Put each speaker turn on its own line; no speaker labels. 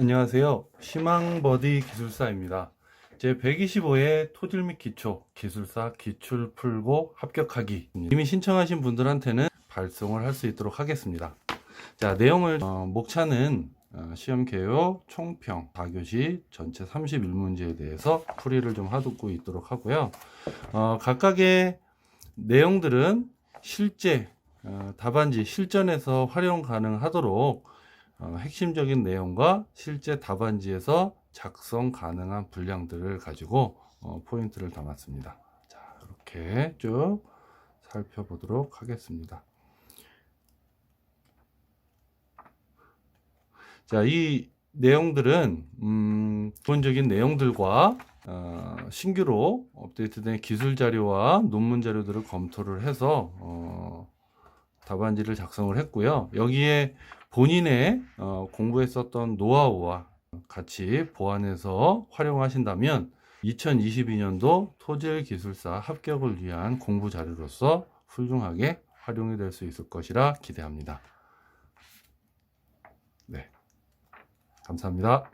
안녕하세요. 희망버디 기술사입니다. 제 125회 토질 및 기초 기술사 기출 풀고 합격하기 이미 신청하신 분들한테는 발송을 할 수 있도록 하겠습니다. 자 내용을 어, 목차는 어, 시험 개요 총평 4교시 전체 31문제에 대해서 풀이를 좀 하고 있도록 하고요. 어, 각각의 내용들은 실제 어, 답안지 실전에서 활용 가능하도록 어, 핵심적인 내용과 실제 답안지에서 작성 가능한 분량들을 가지고 어, 포인트를 담았습니다. 자, 이렇게 쭉 살펴보도록 하겠습니다. 자, 이 내용들은 음, 기본적인 내용들과 어, 신규로 업데이트된 기술 자료와 논문 자료들을 검토를 해서 어, 답안지를 작성을 했고요. 여기에 본인의 어, 공부했었던 노하우와 같이 보완해서 활용하신다면 2022년도 토질 기술사 합격을 위한 공부 자료로서 훌륭하게 활용이 될 수 있을 것이라 기대합니다. 네. 감사합니다.